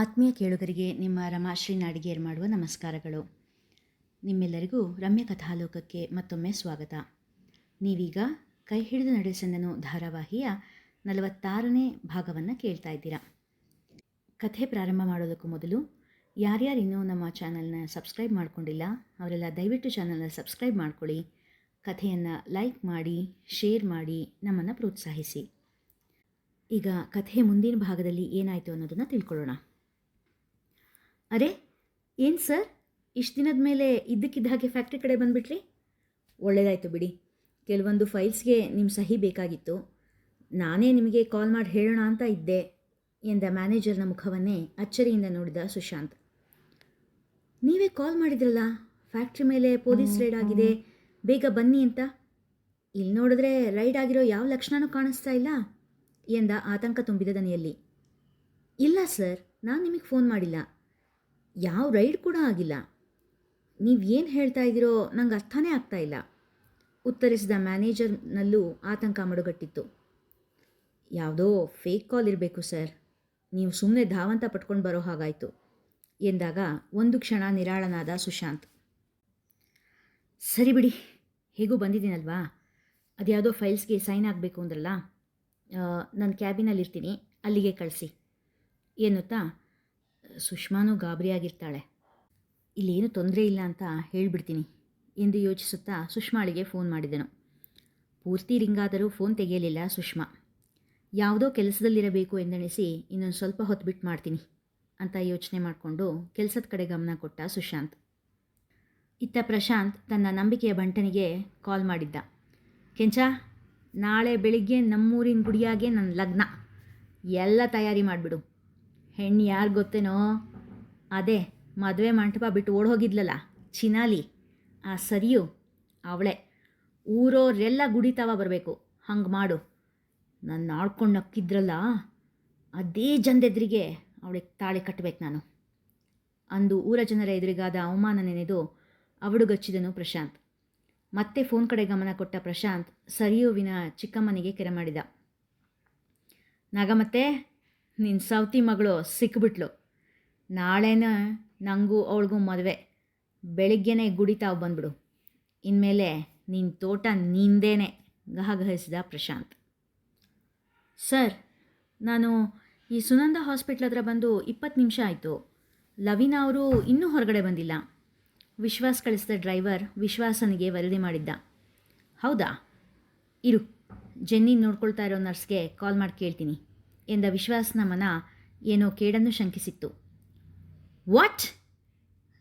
ಆತ್ಮೀಯ ಕೇಳುಗರಿಗೆ ನಿಮ್ಮ ರಮಾಶ್ರೀ ನಾಡಿಗೇರ್ ಮಾಡುವ ನಮಸ್ಕಾರಗಳು. ನಿಮ್ಮೆಲ್ಲರಿಗೂ ರಮ್ಯ ಕಥಾಲೋಕಕ್ಕೆ ಮತ್ತೊಮ್ಮೆ ಸ್ವಾಗತ. ನೀವೀಗ ಕೈ ಹಿಡಿದು ನಡೆಸೆಂದನು ಧಾರಾವಾಹಿಯ ನಲವತ್ತಾರನೇ ಭಾಗವನ್ನು ಕೇಳ್ತಾ ಇದ್ದೀರಾ. ಕಥೆ ಪ್ರಾರಂಭ ಮಾಡೋದಕ್ಕೂ ಮೊದಲು ಯಾರ್ಯಾರು ಇನ್ನೂ ನಮ್ಮ ಚಾನಲ್ನ ಸಬ್ಸ್ಕ್ರೈಬ್ ಮಾಡ್ಕೊಂಡಿಲ್ಲ, ಅವರೆಲ್ಲ ದಯವಿಟ್ಟು ಚಾನಲ್ನ ಸಬ್ಸ್ಕ್ರೈಬ್ ಮಾಡ್ಕೊಳ್ಳಿ. ಕಥೆಯನ್ನು ಲೈಕ್ ಮಾಡಿ, ಶೇರ್ ಮಾಡಿ, ನಮ್ಮನ್ನು ಪ್ರೋತ್ಸಾಹಿಸಿ. ಈಗ ಕಥೆ ಮುಂದಿನ ಭಾಗದಲ್ಲಿ ಏನಾಯಿತು ಅನ್ನೋದನ್ನು ತಿಳ್ಕೊಳ್ಳೋಣ. ಅರೆ, ಏನು ಸರ್? ಇಷ್ಟು ದಿನದ ಮೇಲೆ ಇದ್ದಕ್ಕಿದ್ದ ಹಾಗೆ ಫ್ಯಾಕ್ಟ್ರಿ ಕಡೆ ಬಂದುಬಿಟ್ರಿ? ಒಳ್ಳೆಯದಾಯಿತು ಬಿಡಿ. ಕೆಲವೊಂದು ಫೈಲ್ಸ್ಗೆ ನಿಮ್ಮ ಸಹಿ ಬೇಕಾಗಿತ್ತು. ನಾನೇ ನಿಮಗೆ ಕಾಲ್ ಮಾಡಿ ಹೇಳೋಣ ಅಂತ ಇದ್ದೆ, ಎಂದ ಮ್ಯಾನೇಜರ್ನ ಮುಖವನ್ನೇ ಅಚ್ಚರಿಯಿಂದ ನೋಡಿದ ಸುಶಾಂತ್. ನೀವೇ ಕಾಲ್ ಮಾಡಿದ್ರಲ್ಲ? ಫ್ಯಾಕ್ಟ್ರಿ ಮೇಲೆ ಪೊಲೀಸ್ ರೈಡ್ ಆಗಿದೆ, ಬೇಗ ಬನ್ನಿ ಅಂತ. ಇಲ್ಲಿ ನೋಡಿದ್ರೆ ರೈಡ್ ಆಗಿರೋ ಯಾವ ಲಕ್ಷಣನೂ ಕಾಣಿಸ್ತಾ ಇಲ್ಲ, ಎಂದ ಆತಂಕ ತುಂಬಿದ ದನಿಯಲ್ಲಿ. ಇಲ್ಲ ಸರ್, ನಾನು ನಿಮಗೆ ಫೋನ್ ಮಾಡಿಲ್ಲ. ಯಾವ ರೈಡ್ ಕೂಡ ಆಗಿಲ್ಲ. ನೀವು ಏನು ಹೇಳ್ತಾ ಇದ್ದೀರೋ ನಂಗೆ ಅರ್ಥನೇ ಆಗ್ತಾ ಇಲ್ಲ. ಉತ್ತರಿಸಿದ ಮ್ಯಾನೇಜರ್ನಲ್ಲೂ ಆತಂಕ ಮಡುಗಟ್ಟಿತ್ತು. ಯಾವುದೋ ಫೇಕ್ ಕಾಲ್ ಇರಬೇಕು ಸರ್. ನೀವು ಸುಮ್ಮನೆ ಧಾವಂತ ಪಟ್ಕೊಂಡು ಬರೋ ಹಾಗಾಯಿತು. ಎಂದಾಗ ಒಂದು ಕ್ಷಣ ನಿರಾಳನಾದ ಸುಶಾಂತ್. ಸರಿ ಬಿಡಿ, ಹೇಗೂ ಬಂದಿದ್ದೀನಲ್ವಾ? ಅದ್ಯಾವುದೋ ಫೈಲ್ಸ್ಗೆ ಸೈನ್ ಆಗಬೇಕು ಅಂದ್ರಲ್ಲ? ನನ್ನ ಕ್ಯಾಬಿನಲ್ಲಿರ್ತೀನಿ, ಅಲ್ಲಿಗೆ ಕಳಿಸಿ. ಎನ್ನುತ್ತಾ ಸುಷ್ಮಾನೂ ಗಾಬರಿಯಾಗಿರ್ತಾಳೆ ಇಲ್ಲೇನು ತೊಂದರೆ ಇಲ್ಲ ಅಂತ ಹೇಳಿಬಿಡ್ತೀನಿ ಎಂದು ಯೋಚಿಸುತ್ತಾ ಸುಷ್ಮಾಳಿಗೆ ಫೋನ್ ಮಾಡಿದನು. ಪೂರ್ತಿ ರಿಂಗಾದರೂ ಫೋನ್ ತೆಗೆಯಲಿಲ್ಲ ಸುಷ್ಮಾ. ಯಾವುದೋ ಕೆಲಸದಲ್ಲಿರಬೇಕು ಎಂದೆಣಿಸಿ ಇನ್ನೊಂದು ಸ್ವಲ್ಪ ಹೊತ್ತು ಬಿಟ್ಟು ಮಾಡ್ತೀನಿ ಅಂತ ಯೋಚನೆ ಮಾಡಿಕೊಂಡು ಕೆಲಸದ ಕಡೆ ಗಮನ ಕೊಟ್ಟ ಸುಶಾಂತ್. ಇತ್ತ ಪ್ರಶಾಂತ್ ತನ್ನ ನಂಬಿಕೆಯ ಬಂಟನಿಗೆ ಕಾಲ್ ಮಾಡಿದ್ದ. ಕೆಂಚ, ನಾಳೆ ಬೆಳಿಗ್ಗೆ ನಮ್ಮೂರಿನ ಗುಡಿಯಾಗೆ ನನ್ನ ಲಗ್ನ. ಎಲ್ಲ ತಯಾರಿ ಮಾಡಿಬಿಡು. ಹೆಣ್ಣು ಯಾರು ಗೊತ್ತೇನೋ? ಅದೇ, ಮದುವೆ ಮಂಟಪ ಬಿಟ್ಟು ಓಡ್ ಹೋಗಿದ್ಲಲ್ಲ ಚಿನಾಲಿ. ಆ ಸರಿಯು ಅವಳೆ. ಊರೋರೆಲ್ಲ ಗುಡಿತಾವ ಬರಬೇಕು. ಹಂಗೆ ಮಾಡು. ನನ್ನ ಆಡ್ಕೊಂಡು ನಕ್ಕಿದ್ರಲ್ಲ, ಅದೇ ಜನದೆದ್ರಿಗೆ ಅವಳಿಗೆ ತಾಳಿ ಕಟ್ಟಬೇಕು ನಾನು. ಅಂದು ಊರ ಜನರ ಎದುರಿಗಾದ ಅವಮಾನ ನೆನೆದು ಪ್ರಶಾಂತ್. ಮತ್ತೆ ಫೋನ್ ಕಡೆ ಗಮನ ಕೊಟ್ಟ ಪ್ರಶಾಂತ್ ಸರಿಯುವಿನ ಚಿಕ್ಕಮ್ಮನಿಗೆ ಕೆರೆ ಮಾಡಿದ. ನಾಗಮತ್ತೆ ನಿನ್ನ ಸೌತಿ ಮಗಳು ಸಿಕ್ಬಿಟ್ಲು. ನಾಳೆನ ನನಗೂ ಅವಳಿಗೂ ಮದುವೆ. ಬೆಳಿಗ್ಗೆನೇ ಗುಡಿ ತಾವು ಬಂದ್ಬಿಡು. ಇನ್ಮೇಲೆ ನಿನ್ನ ತೋಟ ನಿಂದೇನೆ, ಗಹಗಹಿಸಿದ ಪ್ರಶಾಂತ್. ಸರ್, ನಾನು ಈ ಸುನಂದ ಹಾಸ್ಪಿಟ್ಲ್ ಹತ್ರ ಬಂದು ಇಪ್ಪತ್ತು ನಿಮಿಷ ಆಯಿತು. ಲವಿನಾ ಅವರು ಇನ್ನೂ ಹೊರಗಡೆ ಬಂದಿಲ್ಲ. ವಿಶ್ವಾಸ್ ಕಳಿಸಿದ ಡ್ರೈವರ್ ವಿಶ್ವಾಸನಿಗೆ ವರದಿ ಮಾಡಿದ್ದ. ಹೌದಾ? ಇರು, ಜೆನ್ನಿ ನೋಡ್ಕೊಳ್ತಾ ಇರೋ ನರ್ಸ್ಗೆ ಕಾಲ್ ಮಾಡಿ ಕೇಳ್ತೀನಿ. ಎಂದ ವಿಶ್ವಾಸನ ಮನ ಏನೋ ಕೇಡನ್ನು ಶಂಕಿಸಿತ್ತು. ವಾಟ್?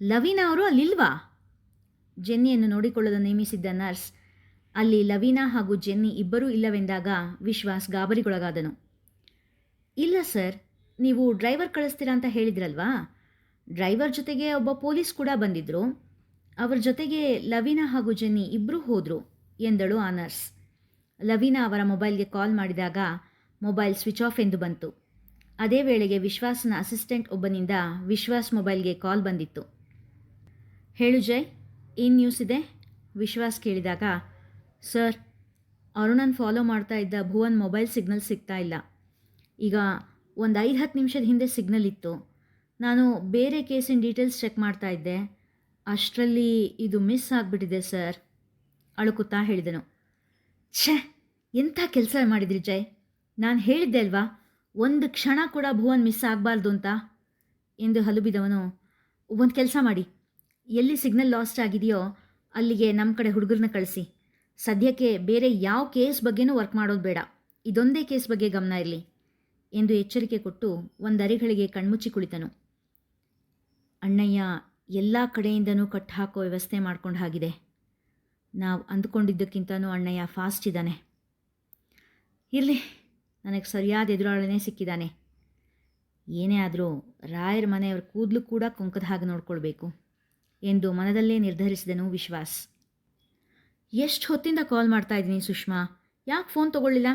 ಲವೀನಾ ಅವರು ಅಲ್ಲಿಲ್ವಾ? ಜೆನ್ನಿಯನ್ನು ನೋಡಿಕೊಳ್ಳಲು ನೇಮಿಸಿದ್ದ ನರ್ಸ್ ಅಲ್ಲಿ ಲವೀನಾ ಹಾಗೂ ಜೆನ್ನಿ ಇಬ್ಬರೂ ಇಲ್ಲವೆಂದಾಗ ವಿಶ್ವಾಸ್ ಗಾಬರಿಗೊಳಗಾದನು. ಇಲ್ಲ ಸರ್, ನೀವು ಡ್ರೈವರ್ ಕಳಿಸ್ತೀರಾ ಅಂತ ಹೇಳಿದ್ರಲ್ವಾ? ಡ್ರೈವರ್ ಜೊತೆಗೆ ಒಬ್ಬ ಪೊಲೀಸ್ ಕೂಡ ಬಂದಿದ್ದರು ಅವರ ಜೊತೆಗೆ ಲವೀನಾ ಹಾಗೂ ಜೆನ್ನಿ ಇಬ್ಬರೂ ಹೋದರು, ಎಂದಳು ಆ ನರ್ಸ್. ಲವೀನಾ ಅವರ ಮೊಬೈಲ್ಗೆ ಕಾಲ್ ಮಾಡಿದಾಗ ಮೊಬೈಲ್ ಸ್ವಿಚ್ ಆಫ್ ಎಂದು ಬಂತು. ಅದೇ ವೇಳೆಗೆ ವಿಶ್ವಾಸನ ಅಸಿಸ್ಟೆಂಟ್ ಒಬ್ಬನಿಂದ ವಿಶ್ವಾಸ್ ಮೊಬೈಲ್ಗೆ ಕಾಲ್ ಬಂದಿತ್ತು. ಹೇಳು ಜಯ್, ಏನು ನ್ಯೂಸ್ ಇದೆ? ವಿಶ್ವಾಸ್ ಕೇಳಿದಾಗ, ಸರ್, ಅರುಣನ್ ಫಾಲೋ ಮಾಡ್ತಾ ಇದ್ದ ಭುವನ್ ಮೊಬೈಲ್ ಸಿಗ್ನಲ್ ಸಿಗ್ತಾ ಇಲ್ಲ. ಈಗ ಒಂದು ಐದು ಹತ್ತು ನಿಮಿಷದ ಹಿಂದೆ ಸಿಗ್ನಲ್ ಇತ್ತು. ನಾನು ಬೇರೆ ಕೇಸಿನ ಡೀಟೇಲ್ಸ್ ಚೆಕ್ ಮಾಡ್ತಾ ಇದ್ದೆ. ಅಷ್ಟರಲ್ಲಿ ಇದು ಮಿಸ್ ಆಗಿಬಿಟ್ಟಿದೆ, ಸರ್, ಅಳುಕುತ್ತಾ ಹೇಳಿದನು. ಛೇ, ಎಂಥ ಕೆಲಸ ಮಾಡಿದ್ರಿ ಜಯ್? ನಾನು ಹೇಳಿದ್ದೆ ಅಲ್ವಾ, ಒಂದು ಕ್ಷಣ ಕೂಡ ಭುವನ್ ಮಿಸ್ ಆಗಬಾರ್ದು ಅಂತ? ಎಂದು ಹಲುಬಿದವನು, ಒಂದು ಕೆಲಸ ಮಾಡಿ. ಎಲ್ಲಿ ಸಿಗ್ನಲ್ ಲಾಸ್ಟ್ ಆಗಿದೆಯೋ, ಅಲ್ಲಿಗೆ ನಮ್ಮ ಕಡೆ ಹುಡುಗರನ್ನ ಕಳಿಸಿ. ಸದ್ಯಕ್ಕೆ ಬೇರೆ ಯಾವ ಕೇಸ್ ಬಗ್ಗೆನೂ ವರ್ಕ್ ಮಾಡೋದು ಬೇಡ. ಇದೊಂದೇ ಕೇಸ್ ಬಗ್ಗೆ ಗಮನ ಇರಲಿ. ಎಂದು ಎಚ್ಚರಿಕೆ ಕೊಟ್ಟು ಒಂದರಿಗಳಿಗೆ ಕಣ್ಮುಚ್ಚಿ ಕುಳಿತನು. ಅಣ್ಣಯ್ಯ, ಎಲ್ಲ ಕಡೆಯಿಂದನೂ ಕಟ್ ಹಾಕೋ ವ್ಯವಸ್ಥೆ ಮಾಡ್ಕೊಂಡು ಹಾಗಿದೆ. ನಾವು ಅಂದ್ಕೊಂಡಿದ್ದಕ್ಕಿಂತನೂ ಅಣ್ಣಯ್ಯ ಫಾಸ್ಟ್ ಇದ್ದಾನೆ ಇರಲಿ. ನನಗೆ ಸರಿಯಾದ ಎದುರಾಳನೇ ಸಿಕ್ಕಿದ್ದಾನೆ ಏನೇ ಆದರೂ ರಾಯರ ಮನೆಯವರ ಕೂದಲು ಕೂಡ ಕೊಂಕದ ಹಾಗೆ ನೋಡ್ಕೊಳ್ಬೇಕು ಎಂದು ಮನದಲ್ಲೇ ನಿರ್ಧರಿಸಿದನು ವಿಶ್ವಾಸ್. ಎಷ್ಟು ಹೊತ್ತಿಂದ ಕಾಲ್ ಮಾಡ್ತಾ ಇದ್ದೀನಿ ಸುಷ್ಮಾ? ಯಾಕೆ ಫೋನ್ ತಗೊಳ್ಳಿಲ್ಲ?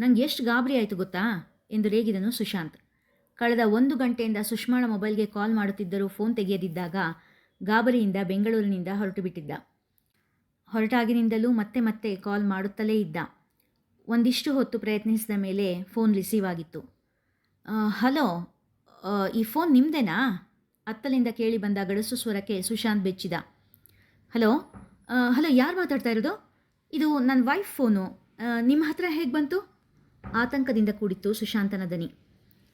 ನಂಗೆ ಎಷ್ಟು ಗಾಬರಿ ಆಯಿತು ಗೊತ್ತಾ? ಎಂದು ರೇಗಿದನು ಸುಶಾಂತ್. ಕಳೆದ ಒಂದು ಗಂಟೆಯಿಂದ ಸುಷ್ಮಾಳ ಮೊಬೈಲ್ಗೆ ಕಾಲ್ ಮಾಡುತ್ತಿದ್ದರೂ ಫೋನ್ ತೆಗೆಯದಿದ್ದಾಗ ಗಾಬರಿಯಿಂದ ಬೆಂಗಳೂರಿನಿಂದ ಹೊರಟು ಬಿಟ್ಟಿದ್ದ ಹೊರಟಾಗಿನಿಂದಲೂ ಮತ್ತೆ ಮತ್ತೆ ಕಾಲ್ ಮಾಡುತ್ತಲೇ ಇದ್ದ. ಒಂದಿಷ್ಟು ಹೊತ್ತು ಪ್ರಯತ್ನಿಸಿದ ಮೇಲೆ ಫೋನ್ ರಿಸೀವ್ ಆಗಿತ್ತು. ಹಲೋ ಈ ಫೋನ್ ನಿಮ್ಮದೇನಾ ಅತ್ತಲಿಂದ ಕೇಳಿ ಬಂದ ಗಡಸು ಸ್ವರಕ್ಕೆ ಸುಶಾಂತ್ ಬೆಚ್ಚಿದ. ಹಲೋ ಹಲೋ, ಯಾರು ಮಾತಾಡ್ತಾ ಇರೋದು? ಇದು ನನ್ನ ವೈಫ್ ಫೋನು. ನಿಮ್ಮ ಹತ್ರ ಹೇಗೆ ಬಂತು? ಆತಂಕದಿಂದ ಕೂಡಿತ್ತು ಸುಶಾಂತನ ದನಿ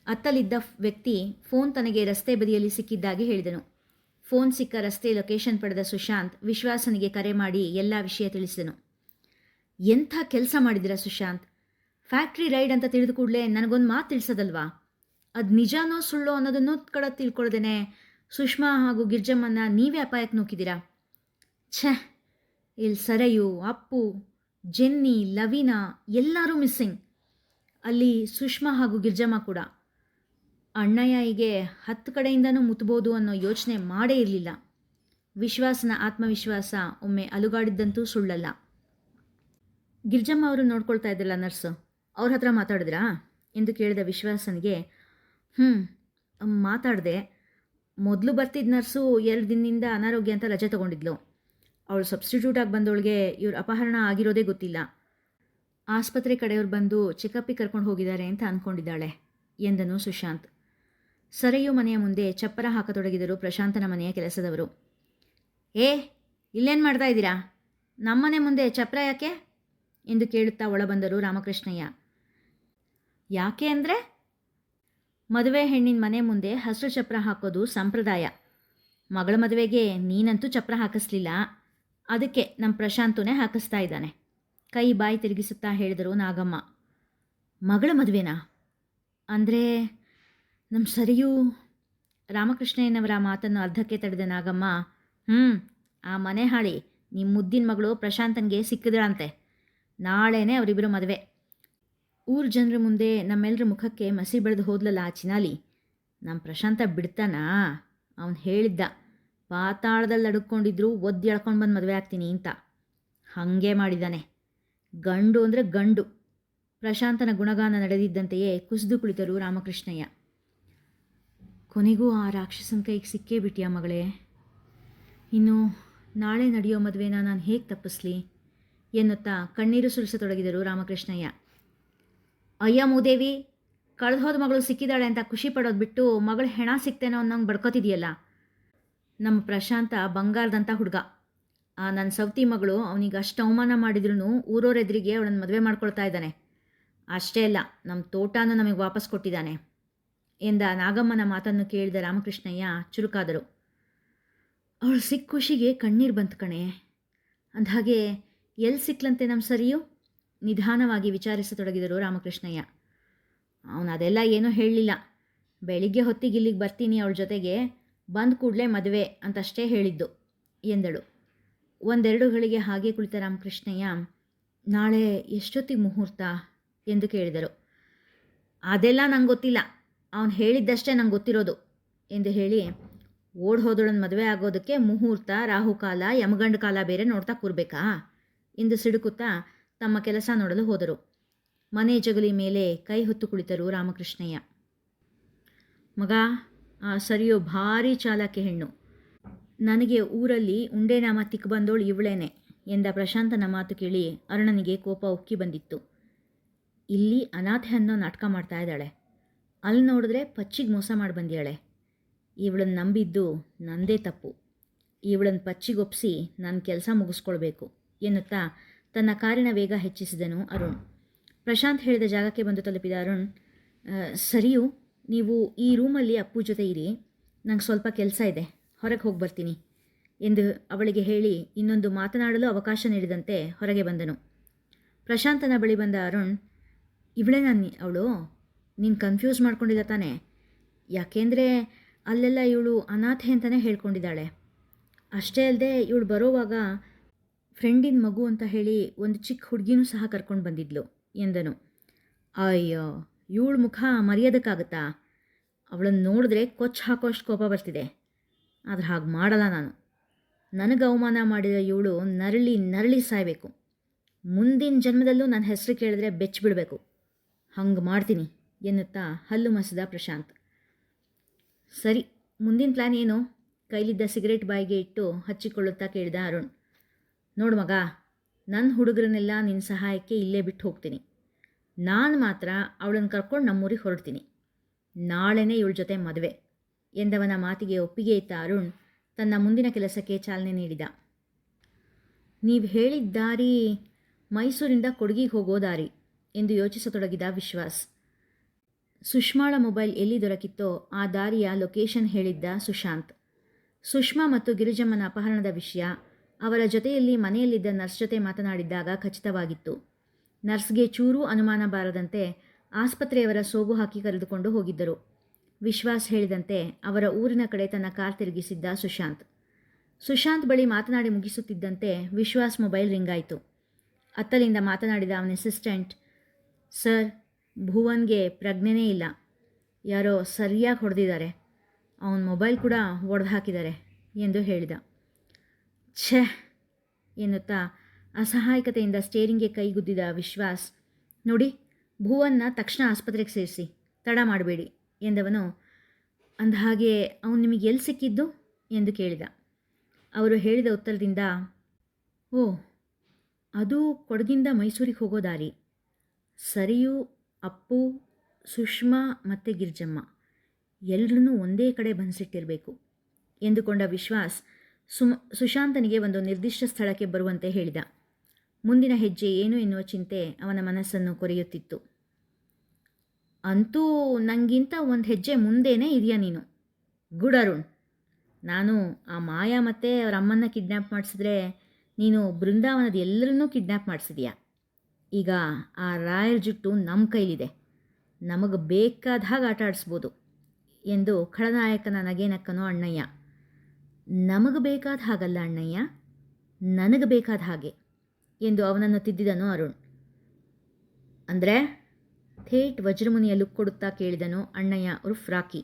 ಅತ್ತಲಿದ್ದ ವ್ಯಕ್ತಿ ಫೋನ್ ತನಗೆ ರಸ್ತೆ ಬದಿಯಲ್ಲಿ ಸಿಕ್ಕಿದ್ದಾಗಿ ಹೇಳಿದನು. ಫೋನ್ ಸಿಕ್ಕ ರಸ್ತೆ ಲೊಕೇಶನ್ ಪಡೆದ ಸುಶಾಂತ್ ವಿಶ್ವಾಸನಿಗೆ ಕರೆ ಮಾಡಿ ಎಲ್ಲ ವಿಷಯ ತಿಳಿಸಿದನು. ಎಂಥ ಕೆಲಸ ಮಾಡಿದಿರ ಸುಶಾಂತ್? ಫ್ಯಾಕ್ಟ್ರಿ ರೈಡ್ ಅಂತ ತಿಳಿದು ಕೂಡಲೇ ನನಗೊಂದು ಮಾತು ತಿಳಿಸೋದಲ್ವಾ? ಅದು ನಿಜಾನೋ ಸುಳ್ಳೋ ಅನ್ನೋದನ್ನು ಕಡ ತಿಳ್ಕೊಳ್ದೇನೆ ಸುಷ್ಮಾ ಹಾಗೂ ಗಿರ್ಜಮ್ಮನ್ನ ನೀವೇ ಅಪಾಯಕ್ಕೆ ನೂಕಿದ್ದೀರಾ? ಛೆ ಇಲ್ಲಿ ಸರಯು, ಅಪ್ಪು, ಜೆನ್ನಿ, ಲವೀನಾ ಎಲ್ಲರೂ ಮಿಸ್ಸಿಂಗ್. ಅಲ್ಲಿ ಸುಷ್ಮಾ ಹಾಗೂ ಗಿರ್ಜಮ್ಮ ಕೂಡ. ಅಣ್ಣಯ್ಯಗೆ ಹತ್ತು ಕಡೆಯಿಂದನೂ ಮುತ್ತಬೋದು ಅನ್ನೋ ಯೋಚನೆ ಮಾಡೇ ಇರಲಿಲ್ಲ. ವಿಶ್ವಾಸನ ಆತ್ಮವಿಶ್ವಾಸ ಒಮ್ಮೆ ಅಲುಗಾಡಿದ್ದಂತೂ ಸುಳ್ಳಲ್ಲ. ಗಿರ್ಜಮ್ಮ ಅವರು ನೋಡ್ಕೊಳ್ತಾ ಇದ್ದಿಲ್ಲ ನರ್ಸು, ಅವ್ರ ಹತ್ರ ಮಾತಾಡಿದ್ರಾ? ಎಂದು ಕೇಳಿದ ವಿಶ್ವಾಸನಿಗೆ ಹ್ಞೂ ಮಾತಾಡಿದೆ. ಮೊದಲು ಬರ್ತಿದ್ದ ನರ್ಸು ಎರಡು ದಿನದಿಂದ ಅನಾರೋಗ್ಯ ಅಂತ ರಜೆ ತಗೊಂಡಿದ್ಲು. ಅವಳು ಸಬ್ಸ್ಟಿಟ್ಯೂಟಾಗಿ ಬಂದವಳಿಗೆ ಇವ್ರ ಅಪಹರಣ ಆಗಿರೋದೇ ಗೊತ್ತಿಲ್ಲ. ಆಸ್ಪತ್ರೆ ಕಡೆಯವ್ರು ಬಂದು ಚೆಕಪ್ಪಿಗೆ ಕರ್ಕೊಂಡು ಹೋಗಿದ್ದಾರೆ ಅಂತ ಅಂದ್ಕೊಂಡಿದ್ದಾಳೆ ಎಂದನು ಸುಶಾಂತ್. ಸರೆಯು ಮನೆಯ ಮುಂದೆ ಚಪ್ಪರ ಹಾಕತೊಡಗಿದರು ಪ್ರಶಾಂತನ ಮನೆಯ ಕೆಲಸದವರು. ಏ, ಇಲ್ಲೇನು ಮಾಡ್ತಾ ಇದ್ದೀರಾ? ನಮ್ಮನೆ ಮುಂದೆ ಚಪ್ಪರ ಯಾಕೆ? ಎಂದು ಕೇಳುತ್ತಾ ಒಳಬಂದರು ರಾಮಕೃಷ್ಣಯ್ಯ. ಯಾಕೆ ಅಂದರೆ? ಮದುವೆ ಹೆಣ್ಣಿನ ಮನೆ ಮುಂದೆ ಹಸಿರು ಚಪ್ರ ಹಾಕೋದು ಸಂಪ್ರದಾಯ. ಮಗಳ ಮದುವೆಗೆ ನೀನಂತೂ ಚಪ್ರ ಹಾಕಿಸ್ಲಿಲ್ಲ. ಅದಕ್ಕೆ ನಮ್ಮ ಪ್ರಶಾಂತನೇ ಹಾಕಿಸ್ತಾ ಇದ್ದಾನೆ. ಕೈ ಬಾಯಿ ತಿರುಗಿಸುತ್ತಾ ಹೇಳಿದರು ನಾಗಮ್ಮ. ಮಗಳ ಮದುವೆನಾ? ಅಂದರೆ ನಮ್ಮ ಸರಿಯೂ ರಾಮಕೃಷ್ಣಯ್ಯನವರ ಮಾತನ್ನು ಅರ್ಧಕ್ಕೆ ತಡೆದ ನಾಗಮ್ಮ ಹ್ಞೂ ಆ ಮನೆ ಹಾಳಿ ನಿಮ್ಮ ಮುದ್ದಿನ ಮಗಳು ಪ್ರಶಾಂತನಿಗೆ ಸಿಕ್ಕಿದ್ಳಂತೆ. ನಾಳೆನೇ ಅವರಿಬ್ಬರು ಮದುವೆ. ಊರ ಜನರ ಮುಂದೆ ನಮ್ಮೆಲ್ಲರ ಮುಖಕ್ಕೆ ಮಸಿ ಬೆಳೆದು ಹೋದ್ಲಲ್ಲ ಆ ಚಿನಾಲಿ? ನಮ್ಮ ಪ್ರಶಾಂತ ಬಿಡ್ತಾನಾ? ಅವನು ಹೇಳಿದ್ದ. ಪಾತಾಳದಲ್ಲಿ ಅಡ್ಕೊಂಡಿದ್ರು ಒದ್ದು ಎಳ್ಕೊಂಡು ಬಂದು ಮದುವೆ ಆಗ್ತೀನಿ ಅಂತ. ಹಾಗೆ ಮಾಡಿದ್ದಾನೆ ಗಂಡು ಅಂದರೆ ಗಂಡು. ಪ್ರಶಾಂತನ ಗುಣಗಾನ ನಡೆದಿದ್ದಂತೆಯೇ ಕುಸಿದು ಕುಳಿತರು ರಾಮಕೃಷ್ಣಯ್ಯ. ಕೊನೆಗೂ ಆ ರಾಕ್ಷಸನ ಕೈಗೆ ಸಿಕ್ಕೇ ಬಿಟ್ಟಿಯ ಮಗಳೇ. ಇನ್ನು ನಾಳೆ ನಡೆಯೋ ಮದುವೆನ ನಾನು ಹೇಗೆ ತಪ್ಪಿಸ್ಲಿ? ಎನ್ನುತ್ತಾ ಕಣ್ಣೀರು ಸುರಿಸತೊಡಗಿದರು ರಾಮಕೃಷ್ಣಯ್ಯ. ಅಯ್ಯ ಮೂದೇವಿ, ಕಳೆದು ಹೋದ ಮಗಳು ಸಿಕ್ಕಿದ್ದಾಳೆ ಅಂತ ಖುಷಿ ಪಡೋದು ಬಿಟ್ಟು ಮಗಳು ಹೆಣ ಸಿಕ್ತೇನೋ ಅನ್ನೋಂಗೆ ಬಡ್ಕೋತಿದೆಯಲ್ಲ? ನಮ್ಮ ಪ್ರಶಾಂತ ಬಂಗಾರದಂಥ ಹುಡುಗ. ಆ ನನ್ನ ಸೌತಿ ಮಗಳು ಅವನಿಗೆ ಅಷ್ಟು ಅವಮಾನ ಮಾಡಿದ್ರು ಊರೋರೆದ್ರಿಗೆ ಅವಳನ್ನು ಮದುವೆ ಮಾಡ್ಕೊಳ್ತಾ ಇದ್ದಾನೆ. ಅಷ್ಟೇ ಅಲ್ಲ ನಮ್ಮ ತೋಟನೂ ನಮಗೆ ವಾಪಸ್ ಕೊಟ್ಟಿದ್ದಾನೆ ಎಂದ ನಾಗಮ್ಮನ ಮಾತನ್ನು ಕೇಳಿದ ರಾಮಕೃಷ್ಣಯ್ಯ ಚುರುಕಾದರು. ಅವಳು ಸಿಕ್ಕ ಖುಷಿಗೆ ಕಣ್ಣೀರು ಬಂತು ಕಣೆ. ಅಂದಹಾಗೆ ಎಲ್ಲಿ ಸಿಕ್ಲಂತೆ ನಮ್ಮ ಸರಿಯು? ನಿಧಾನವಾಗಿ ವಿಚಾರಿಸತೊಡಗಿದರು ರಾಮಕೃಷ್ಣಯ್ಯ. ಅವನು ಅದೆಲ್ಲ ಏನೂ ಹೇಳಲಿಲ್ಲ. ಬೆಳಿಗ್ಗೆ ಹೊತ್ತಿಗೆ ಇಲ್ಲಿಗೆ ಬರ್ತೀನಿ ಅವಳ ಜೊತೆಗೆ, ಬಂದ ಕೂಡಲೇ ಮದುವೆ ಅಂತಷ್ಟೇ ಹೇಳಿದ್ದು, ಎಂದಳು. ಒಂದೆರಡು ಗಳಿಗೆ ಹಾಗೆ ಕುಳಿತ ರಾಮಕೃಷ್ಣಯ್ಯ, ನಾಳೆ ಎಷ್ಟೊತ್ತಿಗೆ ಮುಹೂರ್ತ? ಎಂದು ಕೇಳಿದರು. ಅದೆಲ್ಲ ನಂಗೆ ಗೊತ್ತಿಲ್ಲ ಅವನು ಹೇಳಿದ್ದಷ್ಟೇ ನಂಗೆ ಗೊತ್ತಿರೋದು ಎಂದು ಹೇಳಿ, ಓಡ್ ಹೋದಳನ್ನ ಮದುವೆ ಆಗೋದಕ್ಕೆ ಮುಹೂರ್ತ, ರಾಹುಕಾಲ, ಯಮಗಂಡ ಕಾಲ ಬೇರೆ ನೋಡ್ತಾ ಕೂರ್ಬೇಕಾ? ಎಂದು ಸಿಡುಕುತ್ತಾ ತಮ್ಮ ಕೆಲಸ ನೋಡಲು ಹೋದರು. ಮನೆ ಜಗಲಿ ಮೇಲೆ ಕೈ ಹೊತ್ತು ಕುಳಿತರು ರಾಮಕೃಷ್ಣಯ್ಯ. ಮಗ, ಆ ಸರಿಯೋ ಭಾರಿ ಚಾಲಾಕಿ ಹೆಣ್ಣು. ನನಗೆ ಊರಲ್ಲಿ ಉಂಡೇನಾಮ ತಿಕ್ ಬಂದೋಳು ಇವಳೇನೆ ಎಂದ ಪ್ರಶಾಂತನ ಮಾತು ಕೇಳಿ ಅರುಣನಿಗೆ ಕೋಪ ಉಕ್ಕಿ ಬಂದಿತ್ತು. ಇಲ್ಲಿ ಅನಾಥೆ ಅನ್ನೋ ನಾಟಕ ಮಾಡ್ತಾ ಇದ್ದಾಳೆ. ಅಲ್ಲಿ ನೋಡಿದ್ರೆ ಪಚ್ಚಿಗೆ ಮೋಸ ಮಾಡಿ ಬಂದಿಯಾಳೆ ಇವಳನ್ನು ನಂಬಿದ್ದು ನಂದೇ ತಪ್ಪು. ಇವಳನ್ನು ಪಚ್ಚಿಗೊಪ್ಸಿ ನನ್ನ ಕೆಲಸ ಮುಗಿಸ್ಕೊಳ್ಬೇಕು. ಎನ್ನುತ್ತಾ ತನ್ನ ಕಾರಿನ ವೇಗ ಹೆಚ್ಚಿಸಿದನು ಅರುಣ್. ಪ್ರಶಾಂತ್ ಹೇಳಿದ ಜಾಗಕ್ಕೆ ಬಂದು ತಲುಪಿದ ಅರುಣ್ "ಆ, ಸರಿಯು ನೀವು ಈ ರೂಮಲ್ಲಿ ಅಪ್ಪು ಜೊತೆ ಇರಿ. ನಂಗೆ ಸ್ವಲ್ಪ ಕೆಲಸ ಇದೆ. ಹೊರಗೆ ಹೋಗಿ ಬರ್ತೀನಿ ಎಂದು ಅವಳಿಗೆ ಹೇಳಿ ಇನ್ನೊಂದು ಮಾತನಾಡಲು ಅವಕಾಶ ನೀಡಿದಂತೆ ಹೊರಗೆ ಬಂದನು. ಪ್ರಶಾಂತನ ಬಳಿ ಬಂದ ಅರುಣ್ ಇವಳೇ ನಾನು ಅವಳು? ನೀನು ಕನ್ಫ್ಯೂಸ್ ಮಾಡ್ಕೊಂಡಿಲ್ಲ ತಾನೆ? ಯಾಕೆಂದರೆ ಅಲ್ಲೆಲ್ಲ ಇವಳು ಅನಾಥೆ ಅಂತಲೇ ಹೇಳ್ಕೊಂಡಿದ್ದಾಳೆ. ಅಷ್ಟೇ ಅಲ್ಲದೆ ಇವಳು ಬರೋವಾಗ ಫ್ರೆಂಡಿನ ಮಗು ಅಂತ ಹೇಳಿ ಒಂದು ಚಿಕ್ಕ ಹುಡುಗಿನೂ ಸಹ ಕರ್ಕೊಂಡು ಬಂದಿದ್ಲು ಎಂದನು. ಅಯ್ಯೋ, ಇವಳ ಮುಖ ಮರೆಯೋದಕ್ಕಾಗತ್ತಾ? ಅವಳನ್ನು ನೋಡಿದ್ರೆ ಕೊಚ್ಚ ಹಾಕೋಷ್ಟು ಕೋಪ ಬರ್ತಿದೆ. ಆದರೆ ಹಾಗೆ ಮಾಡಲ್ಲ ನಾನು. ನನಗೆ ಅವಮಾನ ಮಾಡಿದ ಇವಳು ನರಳಿ ನರಳಿ ಸಾಯಬೇಕು. ಮುಂದಿನ ಜನ್ಮದಲ್ಲೂ ನನ್ನ ಹೆಸರು ಕೇಳಿದ್ರೆ ಬೆಚ್ಚಿಬಿಡಬೇಕು. ಹಂಗೆ ಮಾಡ್ತೀನಿ ಎನ್ನುತ್ತಾ ಹಲ್ಲು ಮಸದ ಪ್ರಶಾಂತ್. ಸರಿ, ಮುಂದಿನ ಪ್ಲ್ಯಾನ್ ಏನು? ಕೈಲಿದ್ದ ಸಿಗರೇಟ್ ಬಾಯಿಗೆ ಇಟ್ಟು ಹಚ್ಚಿಕೊಳ್ಳುತ್ತಾ ಕೇಳಿದ ಅರುಣ್. ನೋಡು ಮಗ ನನ್ನ ಹುಡುಗರನ್ನೆಲ್ಲ ನಿನ್ನ ಸಹಾಯಕ್ಕೆ ಇಲ್ಲೇ ಬಿಟ್ಟು ಹೋಗ್ತೀನಿ. ನಾನು ಮಾತ್ರ ಅವಳನ್ನು ಕರ್ಕೊಂಡು ನಮ್ಮೂರಿಗೆ ಹೊರಡ್ತೀನಿ. ನಾಳೆನೇ ಇವಳ ಜೊತೆ ಮದುವೆ. ಎಂದವನ ಮಾತಿಗೆ ಒಪ್ಪಿಗೆ ಇತ್ತ ಅರುಣ್ ತನ್ನ ಮುಂದಿನ ಕೆಲಸಕ್ಕೆ ಚಾಲನೆ ನೀಡಿದ. ನೀವು ಹೇಳಿದ ದಾರಿ ಮೈಸೂರಿಂದ ಕೊಡಗಿಗೆ ಹೋಗೋ ದಾರಿ ಎಂದು ಯೋಚಿಸತೊಡಗಿದ ವಿಶ್ವಾಸ್. ಸುಷ್ಮಾಳ ಮೊಬೈಲ್ ಎಲ್ಲಿ ದೊರಕಿತ್ತೋ ಆ ದಾರಿಯ ಲೊಕೇಶನ್ ಹೇಳಿದ್ದ ಸುಶಾಂತ್. ಸುಷ್ಮಾ ಮತ್ತು ಗಿರಿಜಮ್ಮನ ಅಪಹರಣದ ವಿಷಯ ಅವರ ಜೊತೆಯಲ್ಲಿ ಮನೆಯಲ್ಲಿದ್ದ ನರ್ಸ್ ಜೊತೆ ಮಾತನಾಡಿದ್ದಾಗ ಖಚಿತವಾಗಿತ್ತು. ನರ್ಸ್ಗೆ ಚೂರೂ ಅನುಮಾನ ಬಾರದಂತೆ ಆಸ್ಪತ್ರೆಯವರ ಸೋಗು ಹಾಕಿ ಕರೆದುಕೊಂಡು ಹೋಗಿದ್ದರು. ವಿಶ್ವಾಸ್ ಹೇಳಿದಂತೆ ಅವರ ಊರಿನ ಕಡೆ ತನ್ನ ಕಾರ್ ತಿರುಗಿಸಿದ್ದ ಸುಶಾಂತ್. ಸುಶಾಂತ್ ಬಳಿ ಮಾತನಾಡಿ ಮುಗಿಸುತ್ತಿದ್ದಂತೆ ವಿಶ್ವಾಸ್ ಮೊಬೈಲ್ ರಿಂಗ್ ಆಯಿತು ಅತ್ತಲಿಂದ ಮಾತನಾಡಿದ ಅವನ ಅಸಿಸ್ಟೆಂಟ್, ಸರ್, ಭುವನ್ಗೆ ಪ್ರಜ್ಞೆನೇ ಇಲ್ಲ. ಯಾರೋ ಸರಿಯಾಗಿ ಹೊಡೆದಿದ್ದಾರೆ. ಅವನ ಮೊಬೈಲ್ ಕೂಡ ಒಡೆದು ಹಾಕಿದ್ದಾರೆ, ಎಂದು ಹೇಳಿದ. ಛೇ! ಎನ್ನುತ್ತಾ ಅಸಹಾಯಕತೆಯಿಂದ ಸ್ಟೇರಿಂಗ್ಗೆ ಕೈಗುದ್ದಿದ ವಿಶ್ವಾಸ್. ನೋಡಿ, ಭುವನ್ನ ತಕ್ಷಣ ಆಸ್ಪತ್ರೆಗೆ ಸೇರಿಸಿ. ತಡ ಮಾಡಬೇಡಿ ಎಂದವನು. ಅಂದಹಾಗೆ, ಅವನು ನಿಮಗೆ ಎಲ್ಲಿ ಸಿಕ್ಕಿದ್ದು? ಎಂದು ಕೇಳಿದ. ಅವರು ಹೇಳಿದ ಉತ್ತರದಿಂದ, ಓ, ಅದು ಕೊಡಗಿಂದ ಮೈಸೂರಿಗೆ ಹೋಗೋ ದಾರಿ. ಸರಿಯು, ಅಪ್ಪು, ಸುಷ್ಮಾ ಮತ್ತು ಗಿರ್ಜಮ್ಮ. ಎಲ್ಲರನ್ನೂ ಒಂದೇ ಕಡೆ ಬಂದಿಟ್ಟಿರಬೇಕು ಎಂದುಕೊಂಡ ವಿಶ್ವಾಸ್ ಸುಮ, ಸುಶಾಂತನಿಗೆ ಒಂದು ನಿರ್ದಿಷ್ಟ ಸ್ಥಳಕ್ಕೆ ಬರುವಂತೆ ಹೇಳಿದ. ಮುಂದಿನ ಹೆಜ್ಜೆ ಏನು ಎನ್ನುವ ಚಿಂತೆ ಅವನ ಮನಸ್ಸನ್ನು ಕೊರೆಯುತ್ತಿತ್ತು. ಅಂತೂ ನನಗಿಂತ ಒಂದು ಹೆಜ್ಜೆ ಮುಂದೇನೆ ಇದೆಯಾ ನೀನು? ಗುಡ್ ಅರುಣ್, ನಾನು ಆ ಮಾಯಾ ಮತ್ತು ಅವರ ಅಮ್ಮನ್ನ ಕಿಡ್ನ್ಯಾಪ್ ಮಾಡಿಸಿದ್ರೆ ನೀನು ಬೃಂದಾವನದ ಎಲ್ಲರನ್ನೂ ಕಿಡ್ನ್ಯಾಪ್ ಮಾಡಿಸಿದೀಯಾ? ಈಗ ಆ ರಾಯರ್ ಜುಟ್ಟು ನಮ್ಮ ಕೈಲಿದೆ. ನಮಗೆ ಬೇಕಾದ ಹಾಗೆ ಆಟ ಆಡಿಸ್ಬೋದು ಎಂದು ಖಳನಾಯಕನ ನಗೆನಕ್ಕನೋ ಅಣ್ಣಯ್ಯ ನಮಗೆ ಬೇಕಾದ ಹಾಗಲ್ಲ ಅಣ್ಣಯ್ಯ, ನನಗೆ ಬೇಕಾದ ಹಾಗೆ ಎಂದು ಅವನನ್ನು ತಿದ್ದಿದನು ಅರುಣ್. ಅಂದರೆ ಥೇಟ್ ವಜ್ರಮುನಿಯ ಲುಕ್ ಕೊಡುತ್ತಾ ಕೇಳಿದನು ಅಣ್ಣಯ್ಯ ಉರ್ಫ್ ರಾಕಿ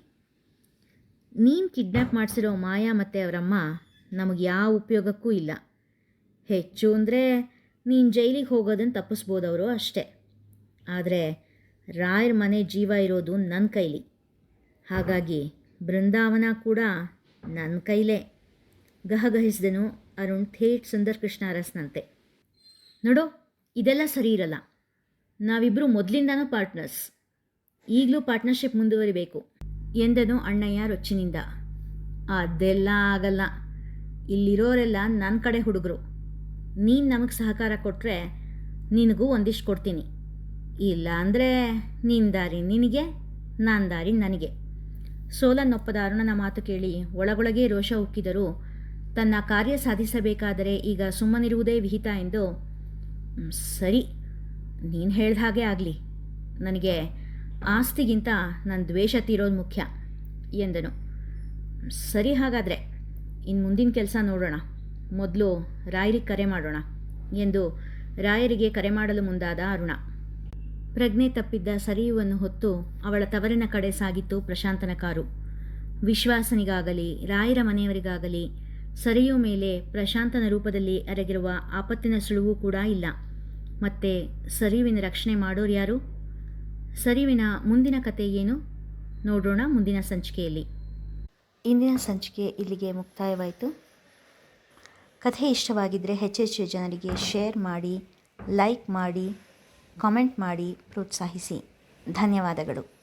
ನೀನು ಕಿಡ್ನ್ಯಾಪ್ ಮಾಡಿಸಿರೋ ಮಾಯಾ ಮತ್ತು ಅವರಮ್ಮ ನಮಗೆ ಯಾವ ಉಪಯೋಗಕ್ಕೂ ಇಲ್ಲ. ಹೆಚ್ಚು ಅಂದರೆ ನೀನು ಜೈಲಿಗೆ ಹೋಗೋದನ್ನು ಅವರು ಅಷ್ಟೇ. ಆದರೆ ರಾಯರ ಮನೆ ಜೀವ ಇರೋದು ನನ್ನ ಕೈಲಿ. ಹಾಗಾಗಿ ಬೃಂದಾವನ ಕೂಡ ನನ್ನ ಕೈಲೇ. ಗಹಗಹಿಸಿದನು ಅರುಣ್ ಥೇಟ್ ಸುಂದರ್ ಕೃಷ್ಣ ಅರಸ್ನಂತೆ. ನೋಡು, ಇದೆಲ್ಲ ಸರಿ ಇರಲ್ಲ. ನಾವಿಬ್ಬರು ಮೊದಲಿಂದನೂ ಪಾರ್ಟ್ನರ್ಸ್. ಈಗಲೂ ಪಾರ್ಟ್ನರ್ಶಿಪ್ ಮುಂದುವರಿಬೇಕು ಎಂದನು ಅಣ್ಣಯ್ಯ ರೊಚ್ಚಿನಿಂದ. ಅದೆಲ್ಲ ಆಗಲ್ಲ. ಇಲ್ಲಿರೋರೆಲ್ಲ ನನ್ನ ಕಡೆ ಹುಡುಗರು. ನೀನು ನಮಗೆ ಸಹಕಾರ ಕೊಟ್ಟರೆ ನಿನಗೂ ಒಂದಿಷ್ಟು ಕೊಡ್ತೀನಿ. ಇಲ್ಲ ಅಂದರೆ ನಿನ್ನ ದಾರಿ ನಿನಗೆ, ನಾನು ದಾರಿ ನನಗೆ. ಸೋಲನ್ನೊಪ್ಪದ ಅರುಣನ ಮಾತು ಕೇಳಿ ಒಳಗೊಳಗೆ ರೋಷ ಉಕ್ಕಿದರೂ ತನ್ನ ಕಾರ್ಯ ಸಾಧಿಸಬೇಕಾದರೆ ಈಗ ಸುಮ್ಮನಿರುವುದೇ ವಿಹಿತ ಎಂದು ಸರಿ, ನೀನು ಹೇಳ್ದ ಹಾಗೆ ಆಗಲಿ. ನನಗೆ ಆಸ್ತಿಗಿಂತ ನನ್ನ ದ್ವೇಷ ತೀರೋದು ಮುಖ್ಯ, ಎಂದನು. ಸರಿ ಹಾಗಾದರೆ ಇನ್ನು ಮುಂದಿನ ಕೆಲಸ ನೋಡೋಣ. ಮೊದಲು ರಾಯರಿಗೆ ಕರೆ ಮಾಡೋಣ, ಎಂದು ರಾಯರಿಗೆ ಕರೆ ಮಾಡಲು ಮುಂದಾದ ಅರುಣ. ಪ್ರಜ್ಞೆ ತಪ್ಪಿದ್ದ ಸರಿಯುವನ್ನು ಹೊತ್ತು ಅವಳ ತವರಿನ ಕಡೆ ಸಾಗಿತ್ತು ಪ್ರಶಾಂತನ ಕಾರು. ವಿಶ್ವಾಸನಿಗಾಗಲಿ, ರಾಯರ ಮನೆಯವರಿಗಾಗಲಿ ಸರಿಯು ಮೇಲೆ ಪ್ರಶಾಂತನ ರೂಪದಲ್ಲಿ ಅರಗಿರುವ ಆಪತ್ತಿನ ಸುಳುವು ಕೂಡ ಇಲ್ಲ. ಮತ್ತೆ ಸರಿವಿನ ರಕ್ಷಣೆ ಮಾಡೋರು ಯಾರು? ಸರಿವಿನ ಮುಂದಿನ ಕತೆ ಏನು? ನೋಡೋಣ ಮುಂದಿನ ಸಂಚಿಕೆಯಲ್ಲಿ. ಇಂದಿನ ಸಂಚಿಕೆ ಇಲ್ಲಿಗೆ ಮುಕ್ತಾಯವಾಯಿತು. ಕಥೆ ಇಷ್ಟವಾಗಿದ್ದರೆ ಹೆಚ್ಚೆಚ್ಚು ಜನರಿಗೆ ಶೇರ್ ಮಾಡಿ, ಲೈಕ್ ಮಾಡಿ, ಕಾಮೆಂಟ್ ಮಾಡಿ, ಪ್ರೋತ್ಸಾಹಿಸಿ. ಧನ್ಯವಾದಗಳು.